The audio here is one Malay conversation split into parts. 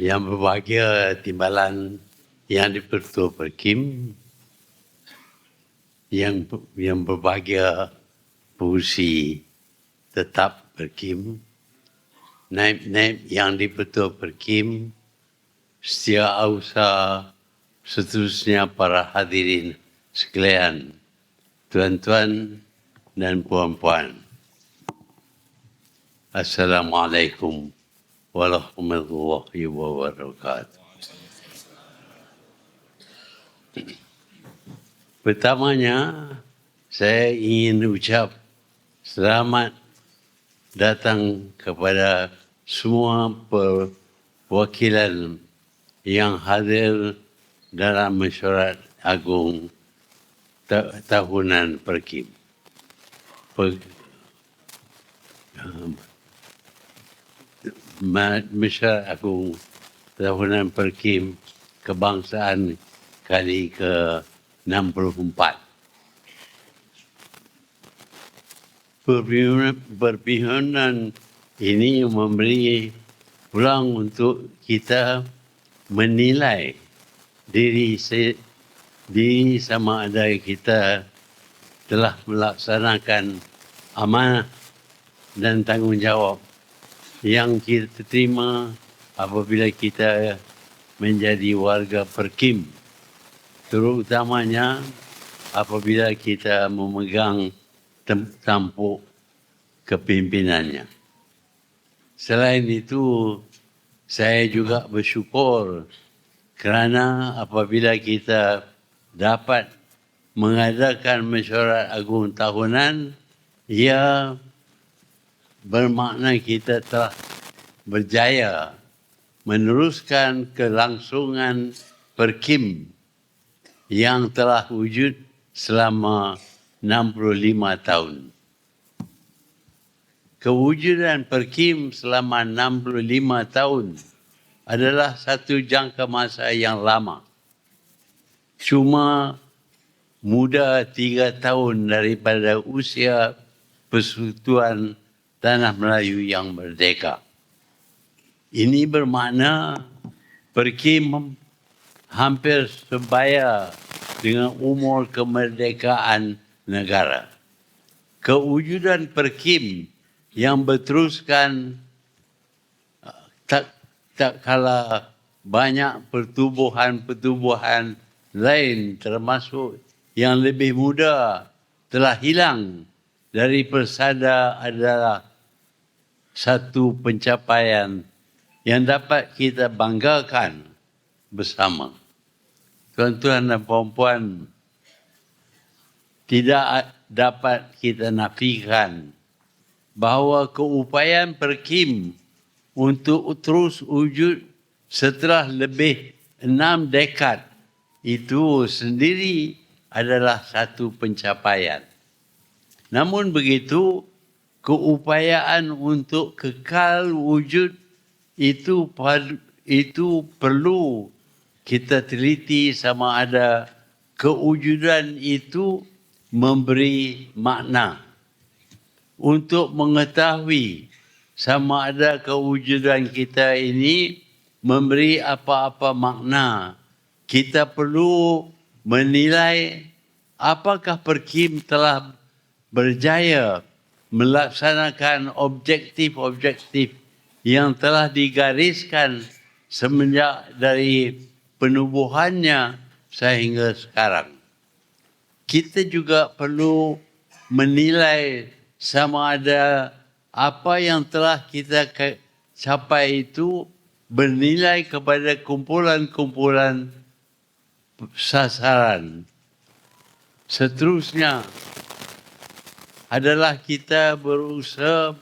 yang berbahagia timbalan yang dipertua Perkim, yang yang berbahagia pengurusi tetap Perkim, naib-naib yang dipertua Perkim, setia usaha seterusnya para hadirin sekalian, tuan-tuan dan puan-puan. Assalamualaikum warahmatullahi wabarakatuh. Pertamanya, saya ingin ucap selamat datang kepada semua perwakilan yang hadir dalam mesyuarat agung tahunan perkim. Per, mesyuarat agung tahunan perkim kebangsaan kali ke 64. Perpihanan, perpihanan ini memberi peluang untuk kita menilai diri diri sama ada kita telah melaksanakan amanah dan tanggungjawab yang kita terima apabila kita menjadi warga perkim terutamanya apabila kita memegang tampuk kepimpinannya. Selain itu, saya juga bersyukur kerana apabila kita dapat mengadakan mesyuarat agung tahunan, ia bermakna kita telah berjaya meneruskan kelangsungan perkim yang telah wujud selama 65 tahun. Kewujudan Perkim selama 65 tahun adalah satu jangka masa yang lama. Cuma muda tiga tahun daripada usia persekutuan Tanah Melayu yang merdeka. Ini bermakna Perkim hampir sebaya dengan umur kemerdekaan negara. Kewujudan perkim yang berteruskan tak tak kala banyak pertubuhan-pertubuhan lain termasuk yang lebih muda telah hilang dari persada adalah satu pencapaian yang dapat kita banggakan bersama tuan-tuan dan puan-puan tidak dapat kita nafikan bahawa keupayaan perkim untuk terus wujud setelah lebih enam dekad itu sendiri adalah satu pencapaian. Namun begitu, keupayaan untuk kekal wujud itu itu perlu kita teliti sama ada kewujudan itu memberi makna. Untuk mengetahui sama ada kewujudan kita ini memberi apa-apa makna kita perlu menilai apakah perkim telah berjaya melaksanakan objektif-objektif yang telah digariskan semenjak dari penubuhannya sehingga sekarang. Kita juga perlu menilai sama ada apa yang telah kita capai itu bernilai kepada kumpulan-kumpulan sasaran. Seterusnya adalah kita berusaha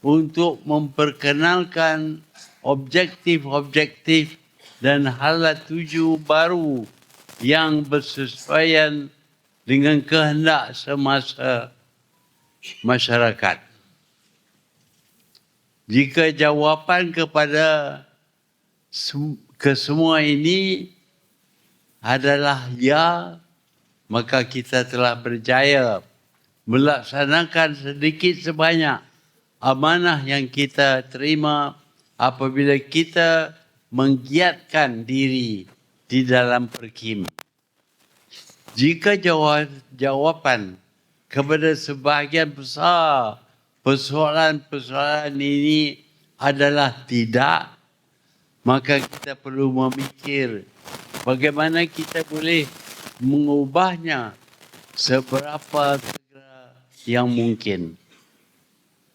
untuk memperkenalkan objektif-objektif dan halat tuju baru yang bersesuaian dengan kehendak semasa masyarakat. Jika jawapan kepada kesemua ini adalah ya, maka kita telah berjaya melaksanakan sedikit sebanyak amanah yang kita terima apabila kita menggiatkan diri di dalam perkim. Jika jawapan kepada sebahagian besar persoalan-persoalan ini adalah tidak, maka kita perlu memikir bagaimana kita boleh mengubahnya seberapa yang mungkin.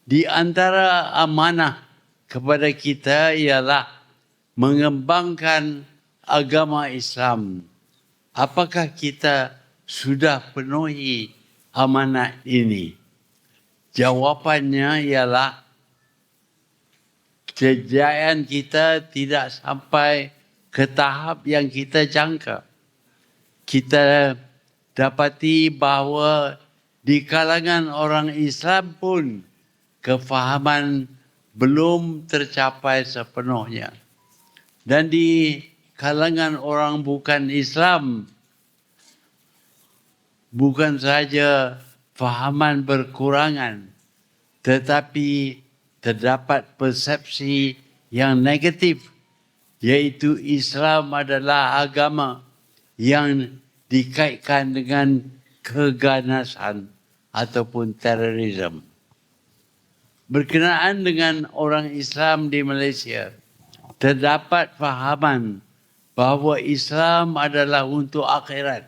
Di antara amanah kepada kita ialah mengembangkan agama Islam apakah kita sudah penuhi amanat ini? Jawapannya ialah kejayaan kita tidak sampai ke tahap yang kita jangka. Kita dapati bahawa di kalangan orang Islam pun kefahaman belum tercapai sepenuhnya. Dan di kalangan orang bukan Islam bukan saja fahaman berkurangan tetapi terdapat persepsi yang negatif yaitu Islam adalah agama yang dikaitkan dengan keganasan ataupun terorisme. Berkenaan dengan orang Islam di Malaysia, terdapat fahaman bahawa Islam adalah untuk akhirat.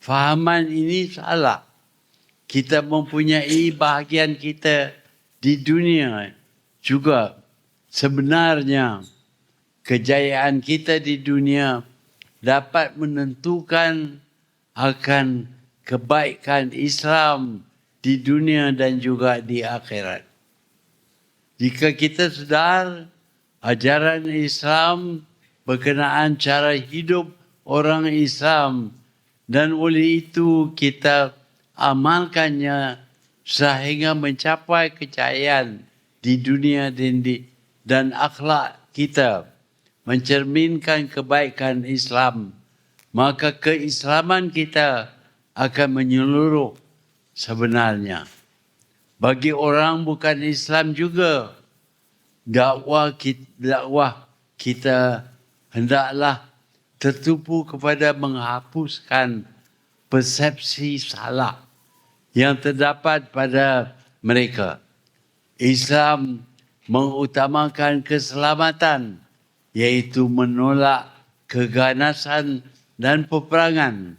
Fahaman ini salah. Kita mempunyai bahagian kita di dunia juga sebenarnya kejayaan kita di dunia dapat menentukan akan kebaikan Islam di dunia dan juga di akhirat. Jika kita sedar ajaran Islam berkenaan cara hidup orang Islam dan oleh itu kita amalkannya sehingga mencapai kejayaan di dunia dan, di, dan akhlak kita mencerminkan kebaikan Islam maka keislaman kita akan menyeluruh sebenarnya bagi orang bukan Islam juga dakwah kita, dakwah kita hendaklah tertumpu kepada menghapuskan persepsi salah yang terdapat pada mereka. Islam mengutamakan keselamatan iaitu menolak keganasan dan peperangan.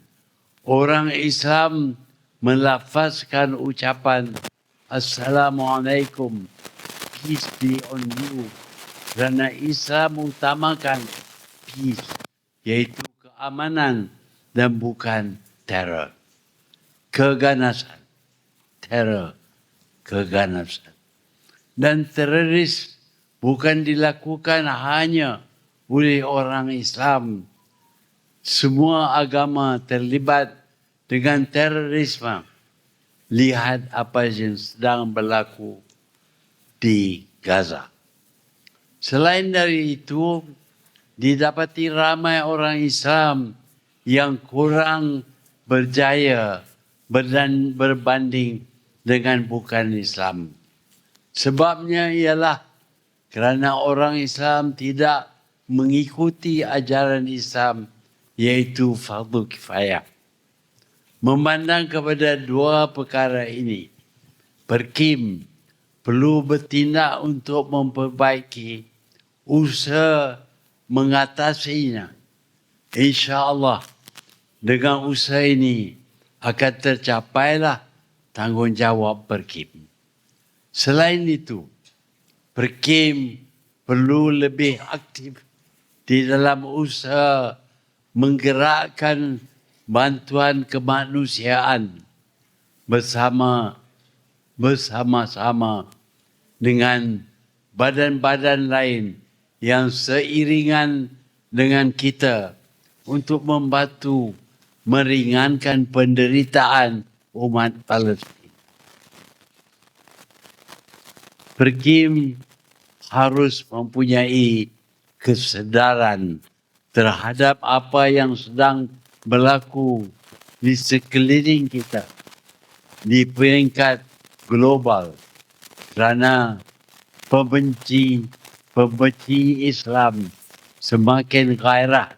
Orang Islam melafazkan ucapan Assalamualaikum, peace be on you. Kerana Islam utamakan peace, iaitu keamanan dan bukan teror. Keganasan. Teror. Keganasan. Dan teroris bukan dilakukan hanya oleh orang Islam. Semua agama terlibat dengan terorisme. Lihat apa yang sedang berlaku di Gaza. Selain dari itu, didapati ramai orang Islam yang kurang berjaya berbanding dengan bukan Islam. Sebabnya ialah kerana orang Islam tidak mengikuti ajaran Islam iaitu fardu kifayah. Memandang kepada dua perkara ini, Perkim perlu bertindak untuk memperbaiki usaha mengatasinya. InsyaAllah dengan usaha ini akan tercapailah tanggungjawab Perkim. Selain itu, Perkim perlu lebih aktif di dalam usaha menggerakkan bantuan kemanusiaan bersama bersama-sama dengan badan-badan lain yang seiringan dengan kita untuk membantu meringankan penderitaan umat Palestin. Perkim harus mempunyai kesedaran terhadap apa yang sedang berlaku di sekeliling kita di peringkat global kerana pembenci pembenci Islam semakin gairah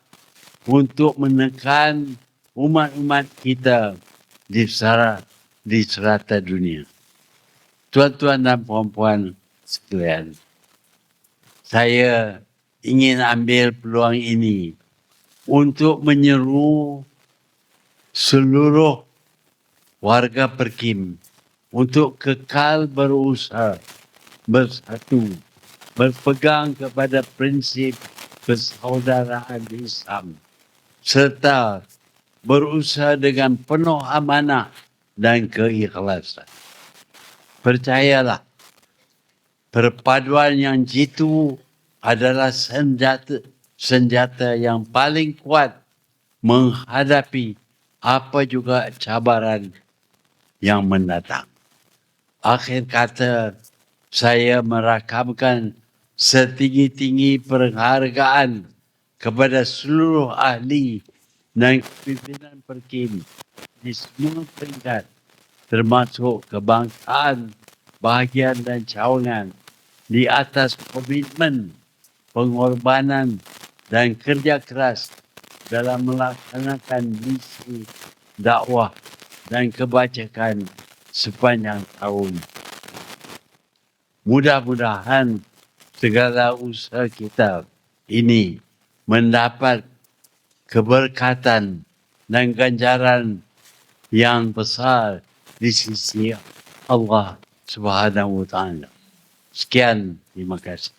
untuk menekan umat-umat kita di serata, di serata dunia. Tuan-tuan dan puan-puan sekalian, saya ingin ambil peluang ini untuk menyeru seluruh warga Perkim untuk kekal berusaha bersatu berpegang kepada prinsip persaudaraan Islam serta berusaha dengan penuh amanah dan keikhlasan. Percayalah, perpaduan yang jitu adalah senjata senjata yang paling kuat menghadapi apa juga cabaran yang mendatang. Akhir kata, saya merakamkan setinggi-tinggi penghargaan kepada seluruh ahli dan pimpinan perkim di semua peringkat termasuk kebangsaan, bahagian dan cawangan di atas komitmen, pengorbanan dan kerja keras dalam melaksanakan misi dakwah dan kebajikan sepanjang tahun. Mudah-mudahan segala usaha kita ini mendapat keberkatan dan ganjaran yang besar di sisi Allah Subhanahu wa taala. Sekian, terima kasih.